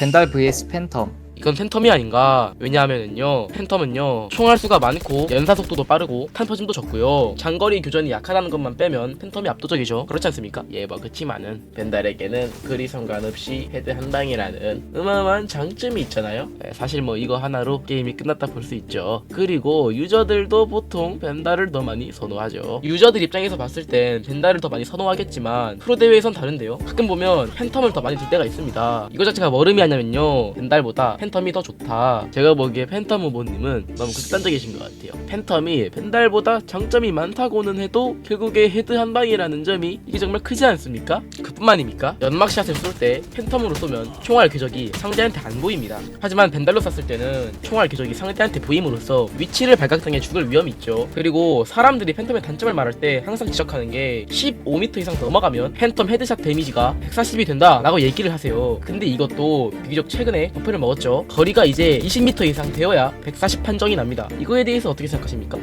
벤달 vs 팬텀 이건 팬텀이 아닌가. 왜냐하면은요 팬텀은요 총알 수가 많고 연사 속도도 빠르고 탄퍼짐도 적고요. 장거리 교전이 약하다는 것만 빼면 팬텀이 압도적이죠. 그렇지 않습니까? 예뭐 그치만은 벤달에게는 그리 상관 없이 헤드 한 방이라는 어마어마한 장점이 있잖아요. 예, 사실 뭐 이거 하나로 게임이 끝났다 볼 수 있죠. 그리고 유저들도 보통 벤달을 더 많이 선호하죠. 유저들 입장에서 봤을 땐 벤달을 더 많이 선호하겠지만 프로 대회에선 다른데요. 가끔 보면 팬텀을 더 많이 들 때가 있습니다. 이거 자체가 뭘 의미하냐면요 벤달보다 팬 텀이 더 좋다. 제가 보기에 팬텀 후보님은 너무 극단적이신 것 같아요. 팬텀이 벤달보다 장점이 많다고는 해도 결국에 헤드 한 방이라는 점이 이게 정말 크지 않습니까? 그뿐만입니까? 연막샷을 쏠 때 팬텀으로 쏘면 총알 궤적이 상대한테 안 보입니다. 하지만 벤달로 쐈을 때는 총알 궤적이 상대한테 보임으로써 위치를 발각당해 죽을 위험이 있죠. 그리고 사람들이 팬텀의 단점을 말할 때 항상 지적하는 게 15m 이상 넘어가면 팬텀 헤드샷 데미지가 140이 된다 라고 얘기를 하세요. 근데 이것도 비교적 최근에 버프를 먹었죠 거리가 이제 20m 이상 되어야 140 판정이 납니다 이거에 대해서 어떻게 생각하십니까?